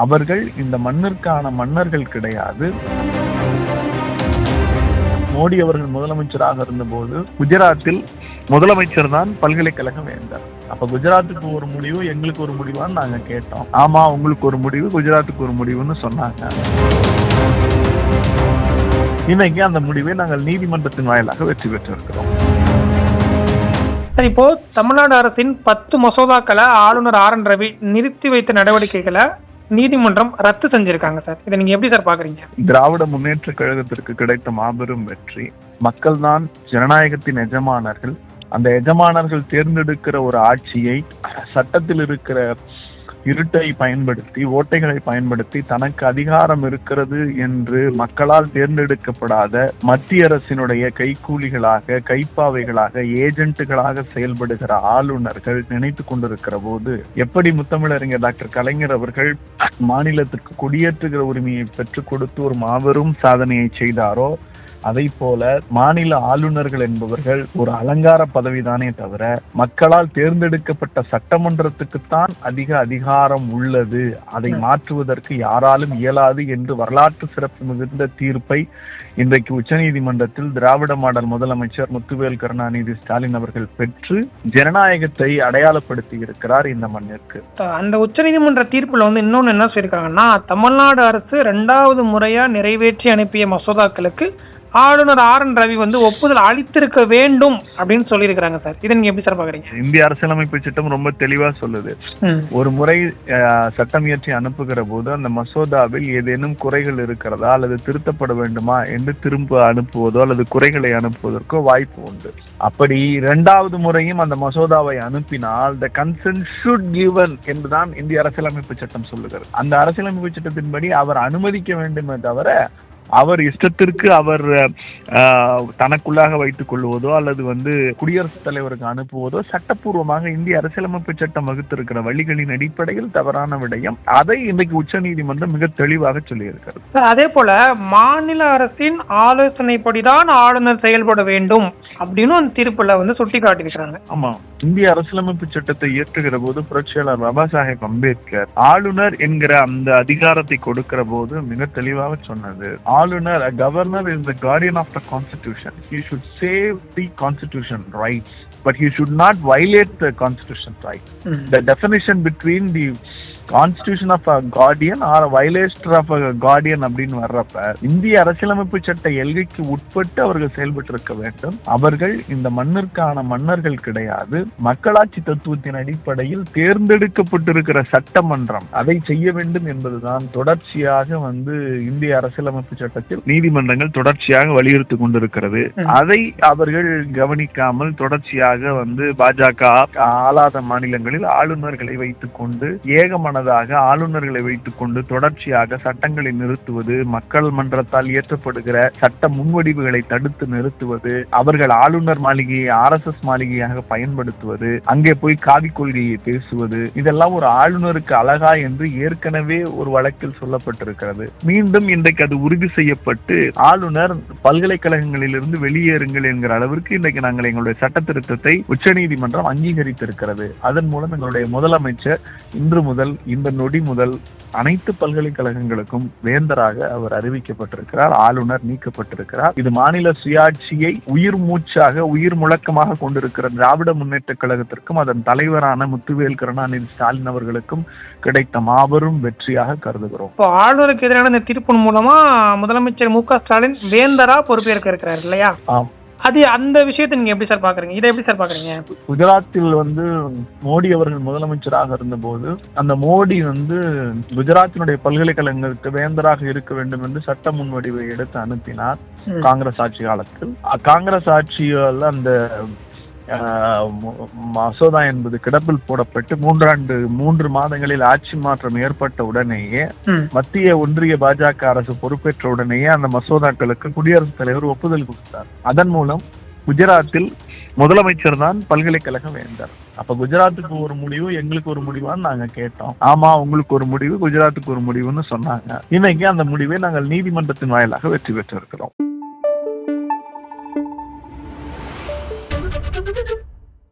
அவர்கள் இந்த மண்ணிற்கான மன்னர்கள் கிடையாது. மோடி அவர்கள் முதலமைச்சராக இருந்தபோது குஜராத்தில் முதலமைச்சர் தான் பல்கலைக்கழகம் வேந்தார். அப்ப குஜராத்துக்கு ஒரு முடிவு எங்களுக்கு ஒரு முடிவான்னு நாங்க கேட்டோம். ஆமா உங்களுக்கு ஒரு முடிவு குஜராத்துக்கு ஒரு முடிவுன்னு சொன்னாங்க. இன்னைக்கு அந்த முடிவை நாங்கள் நீதிமன்றத்தின் வாயிலாக வெற்றி பெற்றிருக்கிறோம். இப்போ தமிழ்நாடு அரசின் பத்து மசோதாக்களை ஆளுநர் ஆர் என் ரவி நிறுத்தி வைத்த நடவடிக்கைகளை நீதிமன்றம் ரத்து செஞ்சிருக்காங்க சார். இதை நீங்க எப்படி சார் பாக்குறீங்க? திராவிட முன்னேற்ற கழகத்திற்கு கிடைத்த மாபெரும் வெற்றி மக்கள்தான் ஜனநாயகத்தின் எஜமானர்கள். அந்த எஜமானர்கள் தேர்ந்தெடுக்கிற ஒரு ஆட்சியை சட்டத்தில் இருக்கிற இருட்டை பயன்படுத்தி ஓட்டைகளை பயன்படுத்தி தனக்கு அதிகாரம் இருக்கிறது என்று மக்களால் தேர்ந்தெடுக்கப்படாத மத்திய அரசினுடைய கைக்கூலிகளாக கைப்பாவைகளாக ஏஜென்ட்டுகளாக செயல்படுகிற ஆளுநர்கள் நினைத்து கொண்டிருக்கிற போது எப்படி முத்தமிழறிஞர் டாக்டர் கலைஞர் அவர்கள் மாநிலத்திற்கு குடியேற்றுகிற உரிமையை பெற்றுக் கொடுத்து ஒரு மாபெரும் சாதனையை செய்தாரோ அதை போல மாநில ஆளுநர்கள் என்பவர்கள் ஒரு அலங்கார பதவிதானே தவிர மக்களால் தேர்ந்தெடுக்கப்பட்ட சட்டமன்றத்துக்குத்தான் அதிக அதிகாரம் உள்ளது. அதை மாற்றுவதற்கு யாராலும் இயலாது என்று வரலாற்று சிறப்பு மிகுந்த தீர்ப்பை இன்றைக்கு உச்சநீதிமன்றத்தில் திராவிட மாடல் முதலமைச்சர் முத்துவேல் கருணாநிதி ஸ்டாலின் அவர்கள் பெற்று ஜனநாயகத்தை அடையாளப்படுத்தி இருக்கிறார் இந்த மண்ணிற்கு. அந்த உச்சநீதிமன்ற தீர்ப்புல வந்து இன்னொன்னு என்ன சொல்லியிருக்காங்கன்னா தமிழ்நாடு அரசு ரெண்டாவது முறையா நிறைவேற்றி அனுப்பிய மசோதாக்களுக்கு ஆளுநர் ஆர் என் ரவி வந்து ஒப்புதல் அளித்திருக்க வேண்டும் அப்படின்னு சொல்லியிருக்கிறாங்க சார். இதை நீங்க எப்படி சார் பாக்குறீங்க? இந்திய அரசியலமைப்பு சட்டம் ரொம்ப தெளிவா சொல்லுது. ஒரு முறை சட்டம் இயற்றி அனுப்புகிற போது அந்த மசோதாவில் ஏதேனும் குறைகள் இருக்கிறதா அல்லது திருத்தப்பட வேண்டுமா என்று திரும்ப அனுப்புவதோ அல்லது குறைகளை அனுப்புவதற்கோ வாய்ப்பு உண்டு. அப்படி இரண்டாவது முறையும் அந்த மசோதாவை அனுப்பினால் த கன்சென்ட் ஷுட் given என்றுதான் இந்திய அரசியலமைப்பு சட்டம் சொல்லுகிறது. அந்த அரசியலமைப்பு சட்டத்தின்படி அவர் அனுமதிக்க வேண்டுமே தவிர அவர் இஷ்டத்திற்கு அவர் தனக்குள்ளாக வைத்துக் கொள்வதோ அல்லது வந்து குடியரசுத் தலைவருக்கு அனுப்புவதோ சட்டப்பூர்வமாக இந்திய அரசியலமைப்பு சட்டம் வகுத்திருக்கிற வழிகளின் அடிப்படையில் தவறான விடயம். அதை இன்றைக்கு உச்சநீதிமன்றம் மிக தெளிவாக சொல்லியிருக்கிறது. அதே போல மாநில அரசின் ஆலோசனைப்படிதான் ஆளுநர் செயல்பட வேண்டும் அப்படின்னு அந்த தீர்ப்புல வந்து சுட்டி காட்டியிருக்கிறாங்க ஆமா. இந்திய அரசியலமைப்பு சட்டத்தை இயற்றுகிற போது புரட்சியாளர் பாபா சாஹேப் அம்பேத்கர் ஆளுநர் என்கிற அந்த அதிகாரத்தை கொடுக்கிற போது மிக தெளிவாக சொன்னது. ஆளுநர் governor is the guardian of the constitution he should save the constitution rights but he should not violate the constitution right the definition between the of a guardian or a violator of a guardian அப்படின்னு வர்றப்ப இந்திய அரசியலமைப்பு சட்ட எல்கைக்கு உட்பட்டு அவர்கள் செயல்பட்டு இருக்க வேண்டும். அவர்கள் இந்த மண்ணிற்கான மன்னர்கள் கிடையாது. மக்களாட்சி தத்துவத்தின் அடிப்படையில் தேர்ந்தெடுக்கப்பட்டிருக்கிற சட்டமன்றம் அதை செய்ய வேண்டும் என்பதுதான் தொடர்ச்சியாக வந்து இந்திய அரசியலமைப்பு சட்டத்தில் நீதிமன்றங்கள் தொடர்ச்சியாக வலியுறுத்தி கொண்டிருக்கிறது. அதை அவர்கள் கவனிக்காமல் தொடர்ச்சியாக வந்து பாஜக ஆளாத மாநிலங்களில் ஆளுநர்களை வைத்துக் கொண்டு முன்னதாக ஆளுநர்களை வைத்துக் கொண்டு தொடர்ச்சியாக சட்டங்களை நிறுத்துவது மக்கள் மன்றத்தால் இயற்றப்படுகிற சட்ட முன்வடிவுகளை தடுத்து நிறுத்துவது அவர்கள் ஆளுநர் மாளிகையை ஆர் எஸ் எஸ் மாளிகையாக பயன்படுத்துவது அங்கே போய் காவி கொள்கையை பேசுவது இதெல்லாம் ஒரு ஆளுநருக்கு அழகா என்று ஏற்கனவே ஒரு வழக்கில் சொல்லப்பட்டிருக்கிறது. மீண்டும் இன்றைக்கு அது உறுதி செய்யப்பட்டு ஆளுநர் பல்கலைக்கழகங்களிலிருந்து வெளியேறுங்கள் என்கிற அளவிற்கு இன்றைக்கு நாங்கள் எங்களுடைய சட்ட திருத்தத்தை உச்சநீதிமன்றம் அங்கீகரித்திருக்கிறது. அதன் மூலம் எங்களுடைய முதலமைச்சர் இன்று முதல் இந்த நொடி முதல் அனைத்து பல்கலைக்கழகங்களுக்கும் வேந்தராக அவர் அறிவிக்கப்பட்டிருக்கிறார் ஆளுநர் நீக்கப்பட்டிருக்கிறார். இது மாநில சுயாட்சியை உயிர் மூச்சாக உயிர் முழக்கமாக கொண்டிருக்கிற திராவிட முன்னேற்ற கழகத்திற்கும் அதன் தலைவரான முத்துவேல் கருணாநிதி ஸ்டாலின் அவர்களுக்கும் கிடைத்த மாபெரும் வெற்றியாக கருதுகிறோம். இப்போ ஆளுநருக்கு எதிரான இந்த தீர்ப்பின் மூலமா முதலமைச்சர் மு க ஸ்டாலின் வேந்தரா பொறுப்பேற்க இருக்கிறார் இல்லையா? ஆம். அது அந்த விஷயத்தை நீங்க எப்படி சார் பாக்குறீங்க? இதை எப்படி சார் பாக்குறீங்க? குஜராத்தில் வந்து மோடி அவர்கள் முதலமைச்சராக இருந்தபோது அந்த மோடி வந்து குஜராத்தினுடைய பல்கலைக்கழகங்களுக்கு வேந்தராக இருக்க வேண்டும் என்று சட்ட முன்வடிவை எடுத்து அனுப்பினார். காங்கிரஸ் ஆட்சி காலத்தில். காங்கிரஸ் ஆட்சியால் அந்த மசோதா என்பது கிடப்பில் போடப்பட்டு மூன்றாண்டு மூன்று மாதங்களில் ஆட்சி மாற்றம் ஏற்பட்ட உடனேயே. மத்திய ஒன்றிய பாஜக அரசு பொறுப்பேற்ற உடனேயே அந்த மசோதாக்களுக்கு குடியரசுத் தலைவர் ஒப்புதல் கொடுத்தார். அதன் மூலம் குஜராத்தில் முதலமைச்சர் தான் பல்கலைக்கழகம் வேந்தார். அப்ப குஜராத்துக்கு ஒரு முடிவு எங்களுக்கு ஒரு முடிவான்னு நாங்க கேட்டோம். ஆமா உங்களுக்கு ஒரு முடிவு குஜராத்துக்கு ஒரு முடிவுன்னு சொன்னாங்க. இன்னைக்கு அந்த முடிவை நாங்கள் நீதிமன்றத்தின் வாயிலாக வெற்றி பெற்றிருக்கிறோம்.